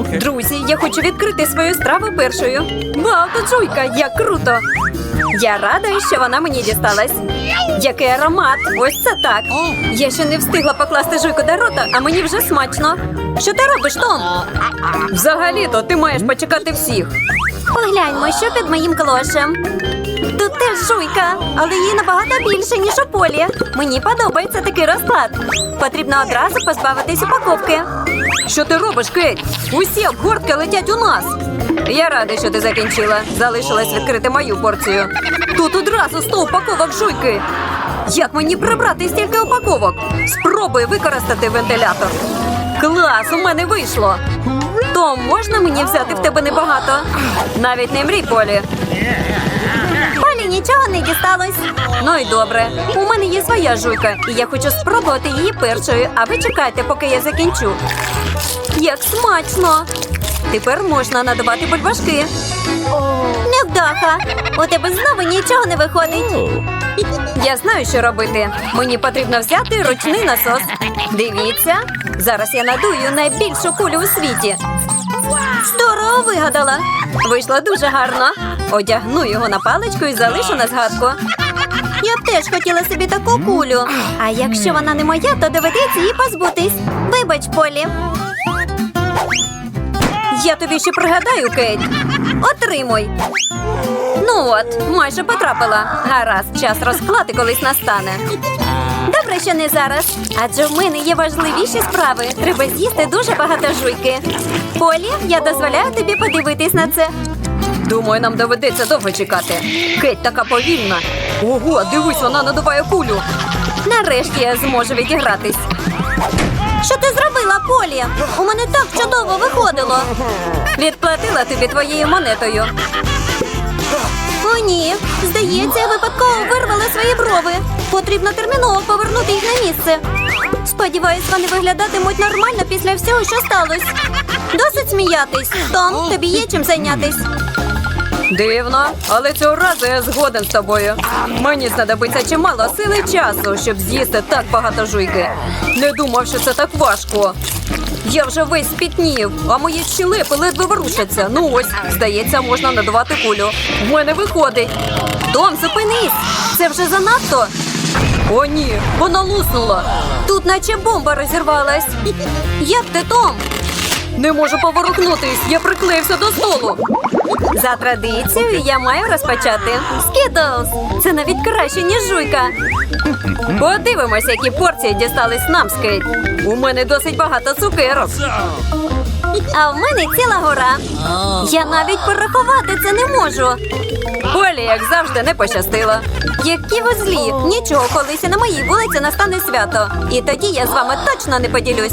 Друзі, я хочу відкрити свою страву першою. Вау, тут жуйка, як круто! Я рада, що вона мені дісталась. Який аромат! Ось це так. Я ще не встигла покласти жуйку до рота, а мені вже смачно. Що ти робиш, Том? Взагалі-то ти маєш почекати всіх. Погляньмо, що під моїм клошем. Тут теж жуйка, але її набагато більше, ніж у полі. Мені подобається такий розклад. Потрібно одразу позбавитись упаковки. Що ти робиш, Кейт? Усі обгортки летять у нас. Я радий, що ти закінчила. Залишилась відкрити мою порцію. Тут одразу сто упаковок жуйки. Як мені прибрати стільки упаковок? Спробуй використати вентилятор. Клас, у мене вийшло. Том, можна мені взяти в тебе небагато? Навіть не мрій, Полі. Нічого не дісталось. Ну і добре. У мене є своя жуйка, і я хочу спробувати її першою, а ви чекайте, поки я закінчу. Як смачно! Тепер можна надавати бульбашки. Невдаха! У тебе знову нічого не виходить. Я знаю, що робити. Мені потрібно взяти ручний насос. Дивіться, зараз я надую найбільшу кулю у світі. Здорово вигадала. Вийшло дуже гарно. Одягну його на паличку і залишу на згадку. Я б теж хотіла собі таку кулю. А якщо вона не моя, то доведеться її позбутись. Вибач, Полі. Я тобі ще пригадаю, Кейт. Отримуй. Ну от, майже потрапила. Гаразд, час розклати колись настане. Добре, що не зараз. Адже в мене є важливіші справи. Треба з'їсти дуже багато жуйки. Полі, я дозволяю тобі подивитись на це. Думаю, нам доведеться довго чекати. Кеть така повільна. Ого, дивись, вона надуває кулю. Нарешті я зможу відігратись. Що ти зробила, Полі? У мене так чудово виходило. Відплатила тобі твоєю монетою. О, ні. Здається, я випадково вирвала свої брови. Потрібно терміново повернути їх на місце. Сподіваюсь, вони виглядатимуть нормально після всього, що сталося. Досить сміятись. Том, тобі є чим зайнятись. Дивно, але цього разу я згоден з тобою. Мені знадобиться чимало сили часу, щоб з'їсти так багато жуйки. Не думав, що це так важко. Я вже весь спітнів, а мої щелепи ледве ворушаться. Ну ось, здається, можна надавати кулю. В мене виходить. Том, зупинись! Це вже занадто. О, ні, вона луснула. Тут наче бомба розірвалась. Як ти, Том? Не можу поворухнутись, я приклеївся до столу. За традицією я маю розпочати. Скітлз! Це навіть краще, ніж жуйка. Подивимося, які порції дістались нам, Скейт. У мене досить багато цукерок. А в мене ціла гора. Я навіть порахувати це не можу. Полі, як завжди, не пощастило. Які ви злі! Нічого, колись на моїй вулиці настане свято. І тоді я з вами точно не поділюсь.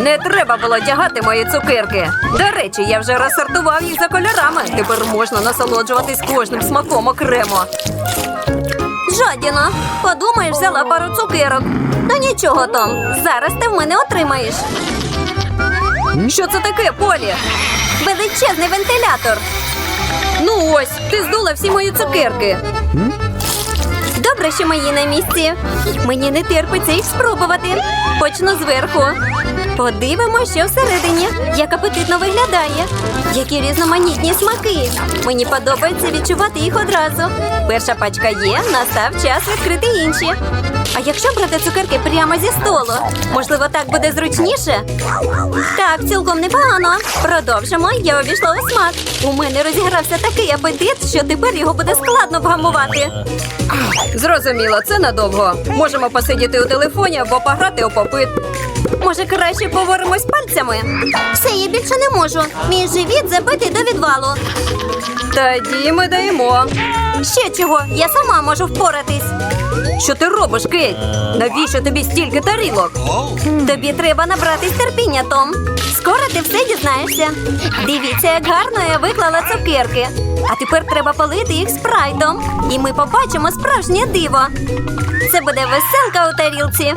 Не треба було тягати мої цукерки. До речі, я вже розсортував їх за кольорами. Тепер можна насолоджуватись кожним смаком окремо. Жадіна, подумаєш, взяла пару цукерок. Ну нічого, Том, зараз ти в мене отримаєш. Що це таке, Полі? Величезний вентилятор. Ну ось, ти здула всі мої цукерки. Добре, що мої на місці. Мені не терпиться їх спробувати. Почну зверху. Подивимося, що всередині. Як апетитно виглядає. Які різноманітні смаки. Мені подобається відчувати їх одразу. Перша пачка є, настав час відкрити інші. А якщо брати цукерки прямо зі столу, можливо, так буде зручніше? Так, цілком непогано. Продовжимо. Я обійшла у смак. У мене розігрався такий апетит, що тепер його буде складно вгамувати. Зрозуміло, це надовго. Можемо посидіти у телефоні або пограти у попит. Може, краще поворимось пальцями? Все, я більше не можу. Мій живіт забитий до відвалу. Тоді ми даємо. Ще чого? Я сама можу впоратись. Що ти робиш, Кейт? Навіщо тобі стільки тарілок? Тобі треба набратись терпіння, Том. Скоро ти все дізнаєшся. Дивіться, як гарно я виклала цукерки. А тепер треба полити їх спрайтом. І ми побачимо справжнє диво. Це буде веселка у тарілці.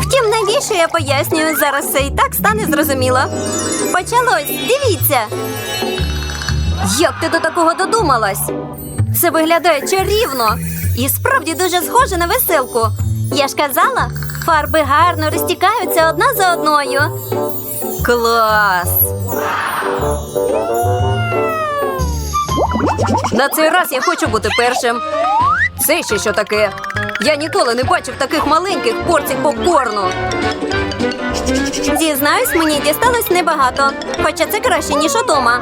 Втім, навіщо я пояснюю, зараз все і так стане зрозуміло. Почалось, дивіться. Як ти до такого додумалась? Це виглядає чарівно і справді дуже схоже на веселку. Я ж казала, фарби гарно розтікаються одна за одною. Клас! На цей раз я хочу бути першим. Це ще що таке? Я ніколи не бачив таких маленьких порцій попкорну. Зізнаюсь, мені дісталось небагато, хоча це краще, ніж удома.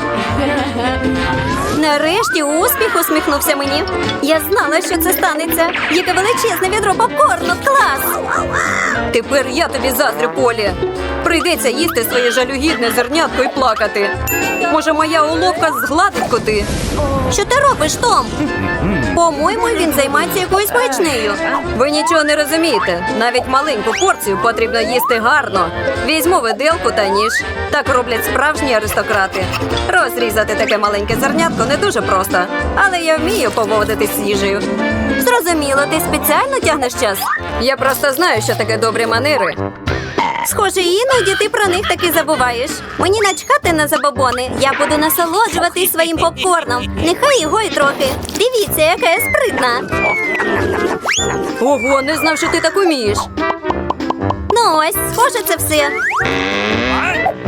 Нарешті успіх усміхнувся мені. Я знала, що це станеться. Яке величезне відро попкорну. Клас! Тепер я тобі заздрю, Полі. Прийдеться їсти своє жалюгідне зернятко і плакати. Може, моя уловка згладить коти? Що ти робиш, Том? По-моєму, він займається якоюсь маячнею. Ви нічого не розумієте. Навіть маленьку порцію потрібно їсти гарно. Візьму виделку та ніж. Так роблять справжні аристократи. Розрізати таке маленьке зернятко не дуже просто, але я вмію поводитись з їжею. Зрозуміло, ти спеціально тягнеш час. Я просто знаю, що таке добрі манери. Схоже, іноді ти про них таки забуваєш. Мені начхати на забобони. Я буду насолоджуватись своїм попкорном. Нехай його і трохи. Дивіться, яка я спритна. Ого, не знав, що ти так умієш. Ну ось, схоже, це все.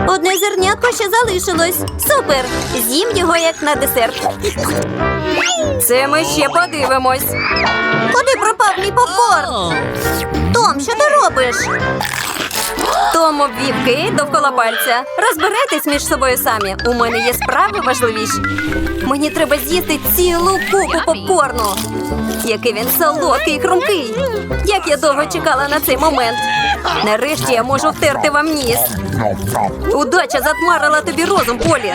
Одне зернятко ще залишилось. Супер! З'їм його як на десерт. Це ми ще подивимось. Куди пропав мій попкорн? Том, що ти робиш? Том обвів Кейт довкола пальця. Розбирайтесь між собою самі. У мене є справи важливіші. Мені треба з'їсти цілу купу попкорну. Який він солодкий і хрумкий. Як я довго чекала на цей момент. Нарешті я можу втерти вам ніс. Удача затмарила тобі розум, Полі.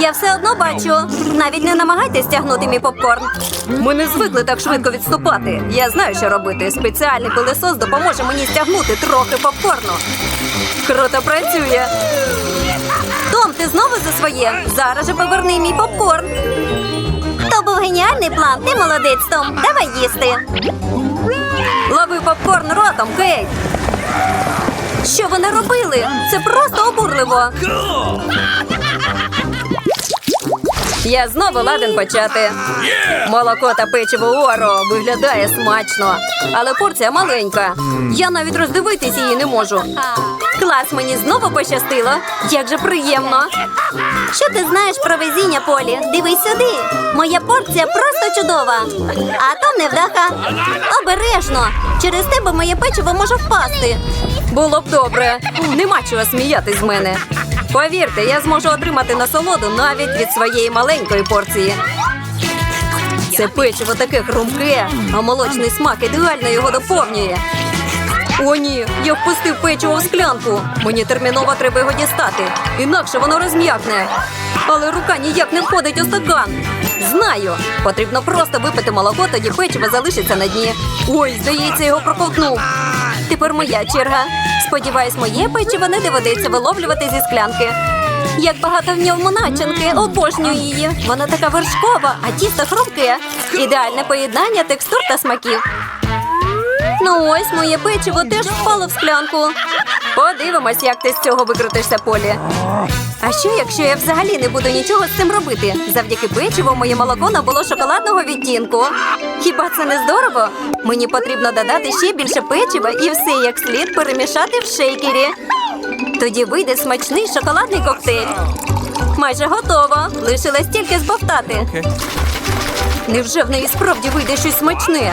Я все одно бачу. Навіть не намагайтесь тягнути мій попкорн. Ми не звикли так швидко відступати. Я знаю, що робити. Спеціальний пилисос допоможе мені стягнути трохи попкорну. Круто працює. Том, ти знову за своє. Зараз же поверни мій попкорн. То був геніальний план. Ти молодець, Том. Давай їсти. Лови попкорн ротом, Кейт. Що ви наробили? Це просто обурливо. Я знову ладен почати. Молоко та печиво Оро виглядає смачно, але порція маленька. Я навіть роздивитись її не можу. Клас, мені знову пощастило. Як же приємно. Що ти знаєш про везіння, Полі? Дивись сюди. Моя порція просто чудова. А то невдаха. Обережно. Через тебе моє печиво може впасти. Було б добре. Нема чого сміятись з мене. Повірте, я зможу отримати насолоду навіть від своєї маленької порції. Це печиво таке хрумке, а молочний смак ідеально його доповнює. О, ні, я впустив печиво в склянку. Мені терміново треба його дістати, інакше воно розм'якне. Але рука ніяк не входить у стакан. Знаю, потрібно просто випити молоко, тоді печиво залишиться на дні. Ой, здається, його проковтнув. Тепер моя черга. Сподіваюсь, моє печиво не доведеться виловлювати зі склянки. Як багато в ньому начинки, обожнюю її. Вона така вершкова, а тісто хрумке. Ідеальне поєднання текстур та смаків. Ну ось моє печиво теж впало в склянку. Подивимось, як ти з цього викрутишся, Полі. А що, якщо я взагалі не буду нічого з цим робити? Завдяки печиву моє молоко набуло шоколадного відтінку. Хіба це не здорово? Мені потрібно додати ще більше печива і все як слід перемішати в шейкері. Тоді вийде смачний шоколадний коктейль. Майже готово. Лишилось тільки збовтати. Невже в неї справді вийде щось смачне?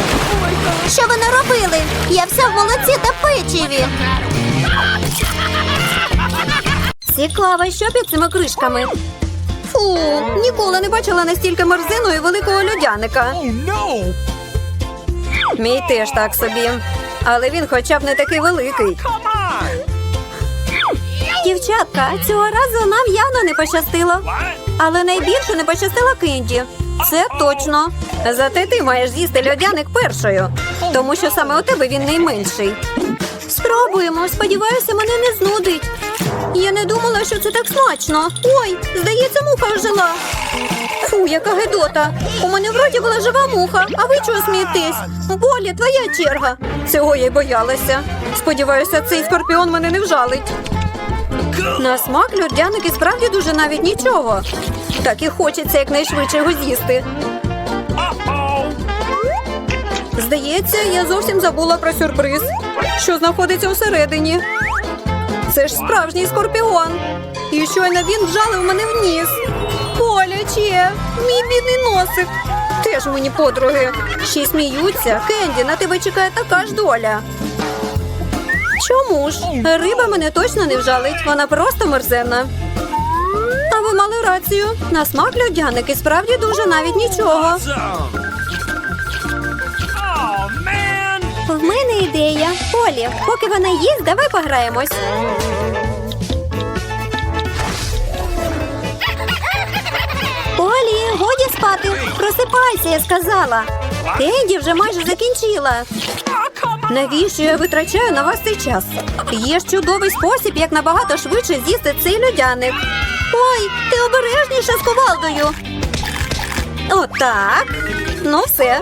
Що ви наробили? Я вся в молоці та печиві. Цікаво, що під цими кришками. Фу, ніколи не бачила настільки мерзину і великого льодяника. Oh no! Мій теж так собі. Але він хоча б не такий великий. Дівчатка, цього разу нам явно не пощастило. Але найбільше не пощастило Кенді. Це точно. Зате ти маєш з'їсти льодяник першою, тому що саме у тебе він найменший. Спробуємо. Сподіваюся, мене не знудить. Я не думала, що це так смачно. Ой, здається, муха ожила. Фу, яка гидота. У мене вроді була жива муха, а ви чого смієтесь? Болі, твоя черга. Цього я й боялася. Сподіваюся, цей скорпіон мене не вжалить. На смак льодяник і справді дуже навіть нічого. Так і хочеться якнайшвидше його з'їсти. Здається, я зовсім забула про сюрприз, що знаходиться всередині. Це ж справжній скорпіон. І щойно він вжалив мене в ніс. Боляче, мій бідний носик. Теж мені подруги. Ще сміються. Кенді, на тебе чекає така ж доля. Чому ж? Риба мене точно не вжалить, вона просто мерзенна. А ви мали рацію. На смак льодяник і справді дуже навіть нічого. В мене ідея. Полі, поки вона їсть, давай пограємось. Полі, годі спати. Просипайся, я сказала. Кенді вже майже закінчила. Навіщо я витрачаю на вас цей час? Є ж чудовий спосіб, як набагато швидше з'їсти цей льодяник. Ой, ти обережніше з ковалдою. Отак. Ну все.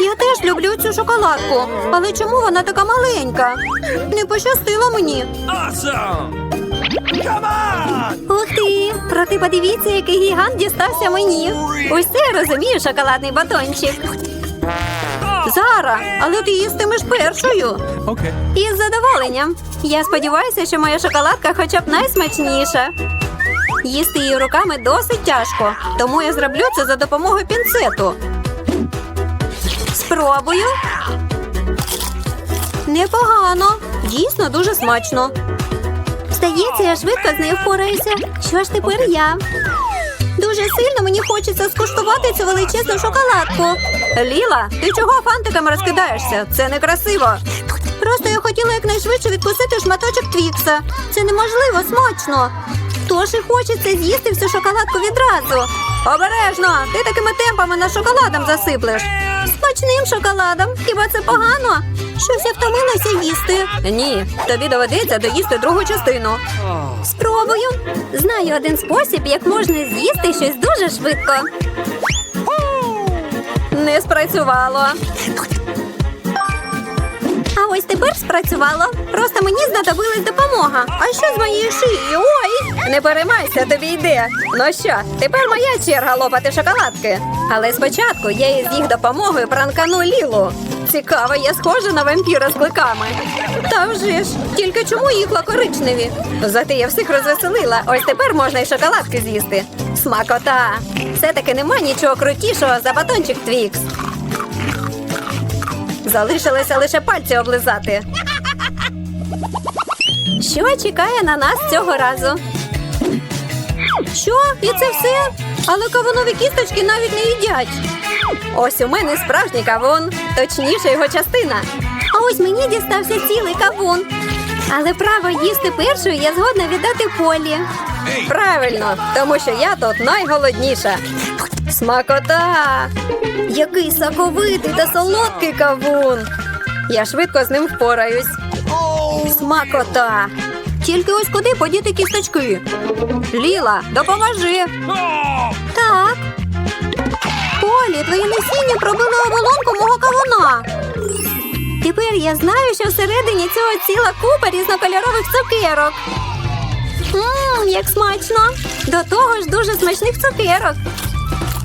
Я теж люблю цю шоколадку. Але чому вона така маленька? Не пощастило мені. Ух ти! Проте подивіться, який гігант дістався мені. Ось це я розумію шоколадний батончик. Зара, але ти їстимеш першою. Okay. Із задоволенням. Я сподіваюся, що моя шоколадка хоча б найсмачніша. Їсти її руками досить тяжко, тому я зроблю це за допомогою пінцету. Спробую. Непогано. Дійсно дуже смачно. Здається, я швидко з нею впораюся. Що ж тепер я? Дуже сильно мені хочеться скуштувати цю величезну шоколадку. Ліла, ти чого фантиками розкидаєшся? Це некрасиво. Просто я хотіла якнайшвидше відкусити шматочок твікса. Це неможливо смачно. Тож і хочеться з'їсти всю шоколадку відразу. Обережно, ти такими темпами на шоколадом засиплеш. Смачним шоколадом. Хіба це погано? Щось я втомилася їсти. Ні, тобі доведеться доїсти другу частину. Спробую. Знаю один спосіб, як можна з'їсти щось дуже швидко. Не спрацювало. А ось тепер спрацювало. Просто мені знадобилась допомога. А що з моєю шиєю? Ой! Не переймайся, тобі йде. Ну що, тепер моя черга лопати шоколадки. Але спочатку я із їх допомогою пранкану Лілу. Цікаво, я схожа на вампіра з кликами. Та вже ж, тільки чому їхла коричневі? Зате я всіх розвеселила. Ось тепер можна й шоколадки з'їсти. Смакота! Все-таки нема нічого крутішого за батончик Твікс. Залишилося лише пальці облизати. Що чекає на нас цього разу? Що? І це все? Але кавунові кісточки навіть не їдять. Ось у мене справжній кавун, точніше його частина. А ось мені дістався цілий кавун. Але право їсти першою я згодна віддати полі. Правильно, тому що я тут найголодніша. Смакота! Який соковитий та солодкий кавун. Я швидко з ним впораюсь. Смакота! Тільки ось куди подіти кісточки. Ліла, допоможи. Так. Полі, твоє насіння пробило оболонку мого кавуна. Тепер я знаю, що всередині цього ціла купа різнокольорових цукерок. Ммм, як смачно! До того ж дуже смачних цукерок.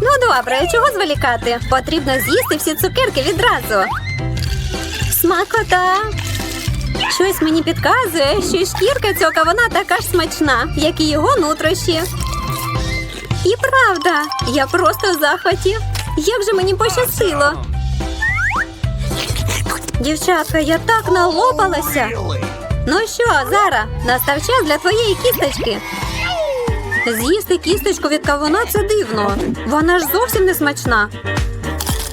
Ну добре, чого зволікати? Потрібно з'їсти всі цукерки відразу. Смакота! Щось мені підказує, що шкірка цього кавуна така ж смачна, як і його нутрощі. І правда, я просто в захваті. Як же мені пощастило. Дівчатка, я так налопалася. Ну що, Зара, настав час для твоєї кісточки. З'їсти кісточку від кавуна це дивно. Вона ж зовсім не смачна.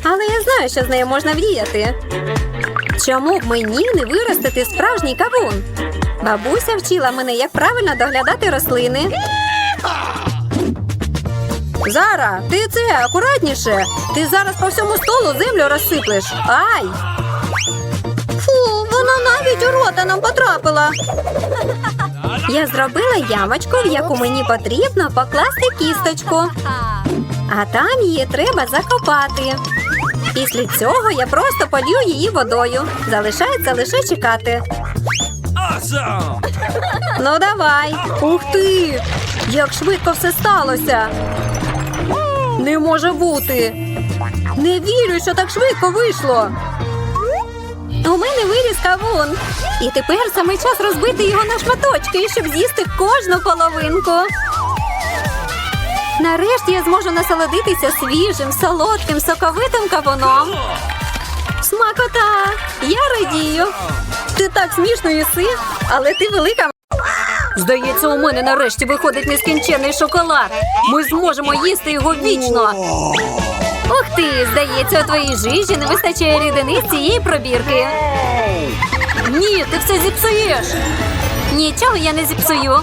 Але я знаю, що з нею можна вдіяти. Чому б мені не виростити справжній кавун? Бабуся вчила мене, як правильно доглядати рослини. Зара, ти це акуратніше. Ти зараз по всьому столу землю розсиплеш. Ай! Фу, вона навіть у рота нам потрапила. Я зробила ямочку, в яку мені потрібно покласти кісточку. А там її треба закопати. Після цього я просто полью її водою. Залишається лише чекати. Awesome! Ну давай. Ух ти! Як швидко все сталося. Не може бути. Не вірю, що так швидко вийшло. У мене виріс кавун. І тепер саме час розбити його на шматочки, щоб з'їсти кожну половинку. Нарешті я зможу насолодитися свіжим, солодким, соковитим кавуном. Смакота! Я радію. Ти так смішно їси, але ти велика. Здається, у мене нарешті виходить нескінченний шоколад. Ми зможемо їсти його вічно. Ух ти, здається, у твоїй жижі не вистачає рідини з цієї пробірки. Ні, ти все зіпсуєш. Нічого я не зіпсую.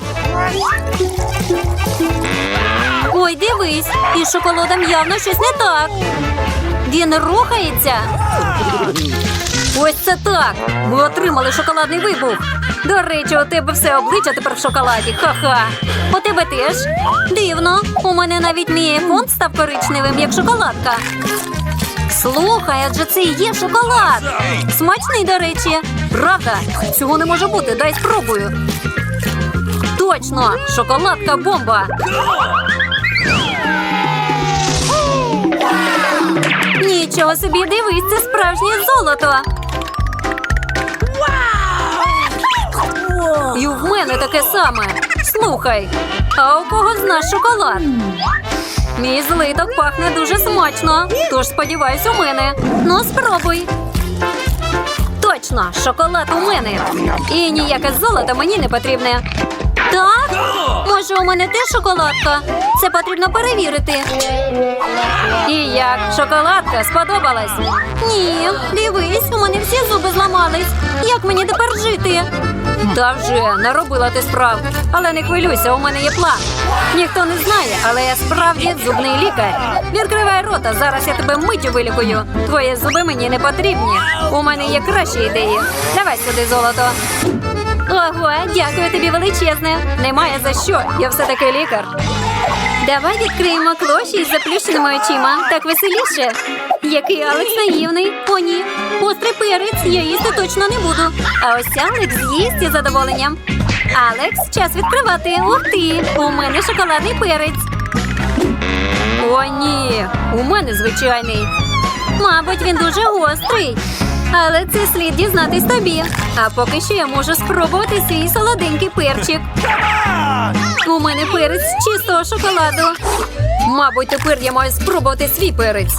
Ой, дивись, із шоколадом явно щось не так. Він рухається. Ось це так. Ми отримали шоколадний вибух. До речі, у тебе все обличчя тепер в шоколаді. Ха-ха. У тебе теж. Дивно. У мене навіть мій айфон став коричневим, як шоколадка. Слухай, адже це і є шоколад. Смачний, до речі. Правда? Цього не може бути. Дай спробую. Точно, шоколадка бомба. Нічого собі дивись, це справжнє золото. І в мене таке саме. Слухай, а у кого з нас шоколад? Мій злиток пахне дуже смачно, тож сподіваюсь, у мене. Ну, спробуй. Точно, шоколад у мене. І ніяке золото мені не потрібне. Так? Може, у мене теж шоколадка? Це потрібно перевірити. І як? Шоколадка сподобалась? Ні, дивись, у мене всі зуби зламались. Як мені тепер жити? Та вже наробила ти справ. Але не хвилюйся, у мене є план. Ніхто не знає, але я справді зубний лікар. Відкривай рота, зараз я тебе миттю вилікую. Твої зуби мені не потрібні. У мене є кращі ідеї. Давай сюди золото. Ого, дякую тобі величезне. Немає за що. Я все-таки лікар. Давай відкриємо клоші із заплющеними очима. Так веселіше. Який Алекс наївний. О, ні. Острий перець, я їсти точно не буду. А ось Алекс з'їсть із задоволенням. Алекс, час відкривати. Ух ти! У мене шоколадний перець. О, ні, у мене звичайний. Мабуть, він дуже гострий. Але це слід дізнатись тобі. А поки що я можу спробувати свій солоденький перчик. У мене перець з чистого шоколаду. Мабуть, тепер я маю спробувати свій перець.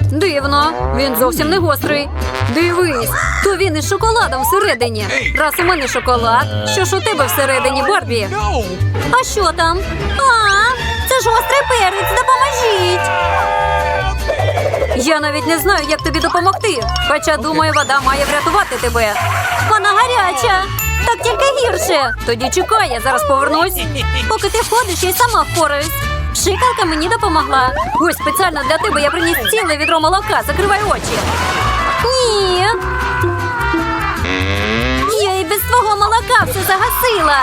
Дивно, він зовсім не гострий. Дивись, то він із шоколадом всередині. Раз у мене шоколад, що ж у тебе всередині, Барбі? А що там? А, це ж гострий перець, допоможіть. Я навіть не знаю, як тобі допомогти. Хоча, думаю, вода має врятувати тебе. Вона гаряча. Так тільки гірше. Тоді чекай, я зараз повернусь. Поки ти ходиш, я сама впораюсь. Шикалка мені допомогла. Ось спеціально для тебе я приніс ціле відро молока. Закривай очі. Ні. Я і без твого молока все загасила.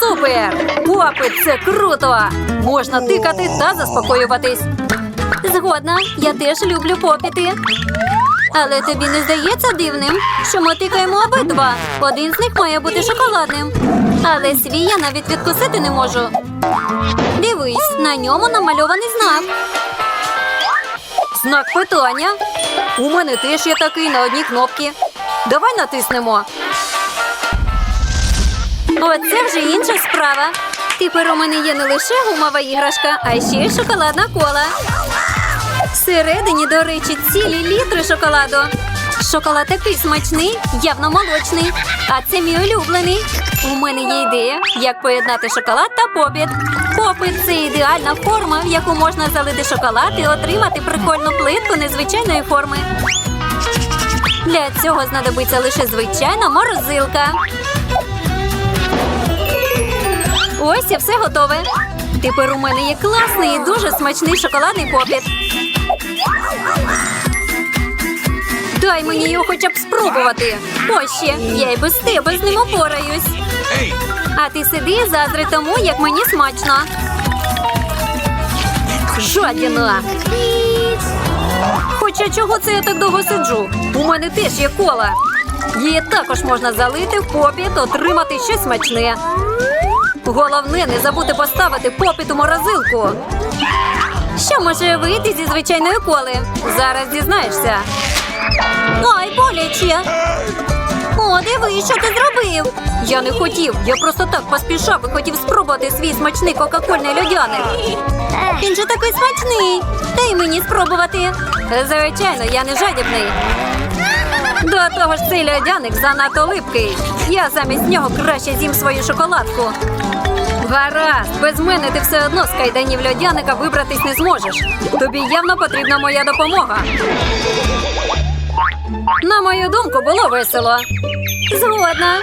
Супер! Попит, це круто! Можна тикати та заспокоюватись. Згодна, я теж люблю попіти. Але тобі не здається дивним, що ми тикаємо обидва. Один з них має бути шоколадним. Але свій я навіть відкусити не можу. Дивись, на ньому намальований знак. Знак питання. У мене теж є такий на одній кнопці. Давай натиснемо. Оце вже інша справа. Тепер у мене є не лише гумова іграшка, а ще й шоколадна кола. Всередині, до речі, цілі літри шоколаду. Шоколад такий смачний, явно молочний. А це мій улюблений. У мене є ідея, як поєднати шоколад та попіт. Попит це ідеальна форма, в яку можна залити шоколад і отримати прикольну плитку незвичайної форми. Для цього знадобиться лише звичайна морозилка. Ось і все готове. Тепер у мене є класний і дуже смачний шоколадний попіт. Дай мені його хоча б спробувати. Ось ще, я й без тебе з ним опораюсь. А ти сиди і зазри тому, як мені смачно. Жадіна. Хоча чого це я так довго сиджу? У мене теж є кола. Її також можна залити в попіт, отримати щось смачне. Головне не забути поставити попіт у морозилку. Що може вийти зі звичайної коли? Зараз дізнаєшся. Ай, боляче. О, диви, що ти зробив? Я не хотів. Я просто так поспішав і хотів спробувати свій смачний кока-кольний льодяник. Він же такий смачний. Дай мені спробувати. Звичайно, я не жадібний. До того ж, цей льодяник занадто липкий. Я замість нього краще з'їм свою шоколадку. Гаразд, без мене ти все одно з кайданів льодяника вибратись не зможеш. Тобі явно потрібна моя допомога. На мою думку, було весело. Згодна.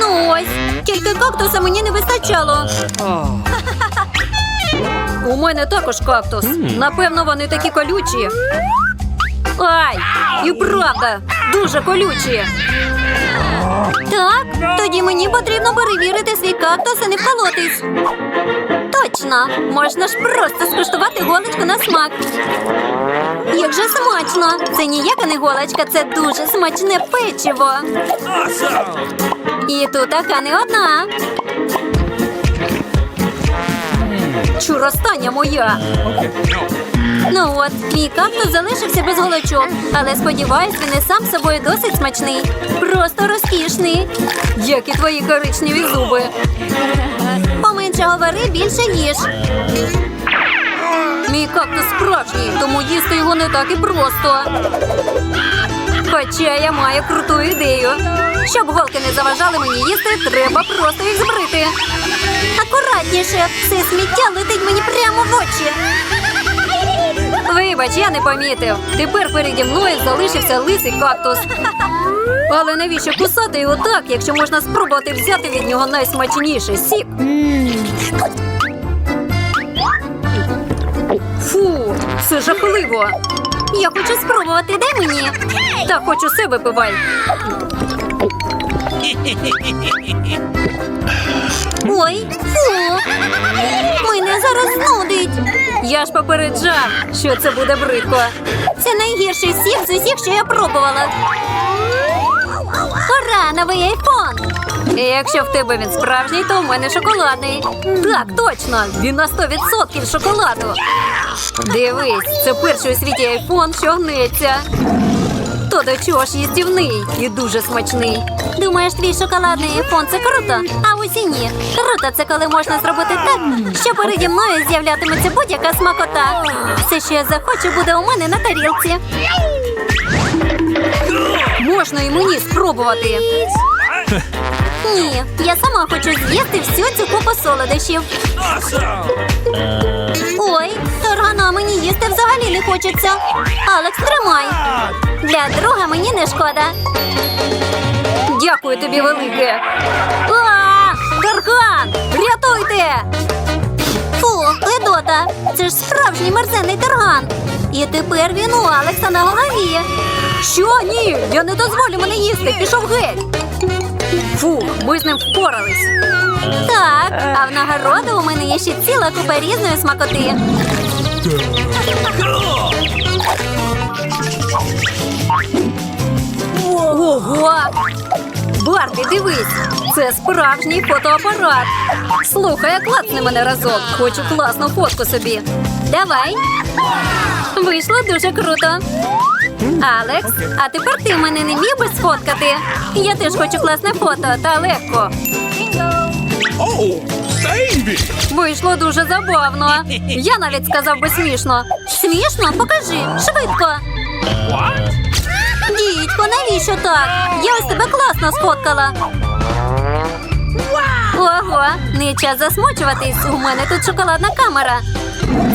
Ну ось, тільки кактуса мені не вистачало. У мене також кактус. Напевно, вони такі колючі. Ай, і правда, дуже колючі. Так, тоді мені потрібно перевірити свій кактус і не вколотись. Точно, можна ж просто скуштувати голочку на смак. Як же смачно! Це ніяка не голочка, це дуже смачне печиво. І тут така не одна. Чур остання моя. Ну от, мій кактус залишився без голочок, але сподіваюсь, він і сам собою досить смачний. Просто розкішний. Як і твої коричневі зуби. Поменше говори, більше їж. Мій кактус справжній, тому їсти його не так і просто. Хоча я маю круту ідею. Щоб голки не заважали мені їсти, треба просто їх збрити. Акуратніше, це сміття летить мені прямо в очі. Вибач, я не помітив. Тепер переді мною залишився лисий кактус. Але навіщо кусати його так, якщо можна спробувати взяти від нього найсмачніший сік? Фу, це жахливо. Я хочу спробувати, дай мені. Так, хоч усе випивай. Ой, фу. Мене зараз знудить. Я ж попереджав, що це буде бридко. Це найгірший сік з усіх, що я пробувала. Ура, новий айфон! Якщо в тебе він справжній, то в мене шоколадний. Так, точно, він на 100% шоколаду. Дивись, це перший у світі айфон, що гнеться. То до чого ж їстівний і дуже смачний. Думаєш, твій шоколадний айфон це круто? А усі ні. Круто це коли можна зробити так, що переді мною з'являтиметься будь-яка смакота. Все, що я захочу, буде у мене на тарілці. Можна і мені спробувати. Ні, я сама хочу з'їсти всю цю купу солодощів. Ой, торгана мені їсти взагалі не хочеться. Алекс, тримай. Для друга мені не шкода. Дякую тобі велике. А, Тарган! Рятуйте! Фу, Ледота! Це ж справжній мерзенний тарган. І тепер він у Алекса на голові. Що ні? Я не дозволю мене їсти. Пішов геть. Фу, ми з ним впорались. Так, а в нагороду у мене є ще ціла купа різної смакоти. Ого! Барбі, дивись! Це справжній фотоапарат. Слухай, а мене разок. Хочу класну фотку собі. Давай. Вийшло дуже круто. Алекс, а тепер ти мене не міг би сфоткати. Я теж хочу класне фото, та легко. Oh, baby! Вийшло дуже забавно. Я навіть сказав би смішно. Смішно? Покажи, швидко. What? Дідько, навіщо так? Я ось тебе класно сфоткала. Ого, не час засмучуватись. У мене тут шоколадна камера.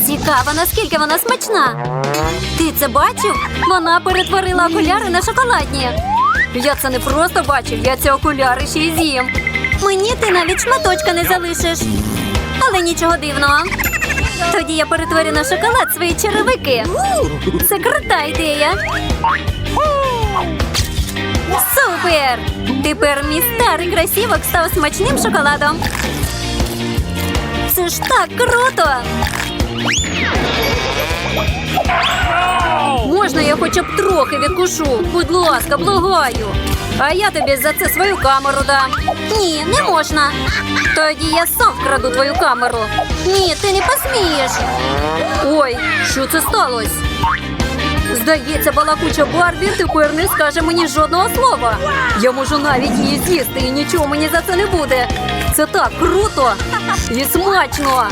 Цікаво, наскільки вона смачна. Ти це бачив? Вона перетворила окуляри на шоколадні. Я це не просто бачив, я ці окуляри ще й з'їм. Мені ти навіть шматочка не залишиш. Але нічого дивного. Тоді я перетворю на шоколад свої черевики. Це крута ідея. Супер! Тепер мій старий красівок став смачним шоколадом. Це ж так круто! Можна я хоча б трохи відкушу? Будь ласка, благаю. А я тобі за це свою камеру дам. Ні, не можна. Тоді я сам вкраду твою камеру. Ні, ти не посмієш. Ой, що це сталося? Здається, балакуча Барбі тепер не скаже мені жодного слова. Я можу навіть її з'їсти і нічого мені за це не буде. Це так круто і смачно.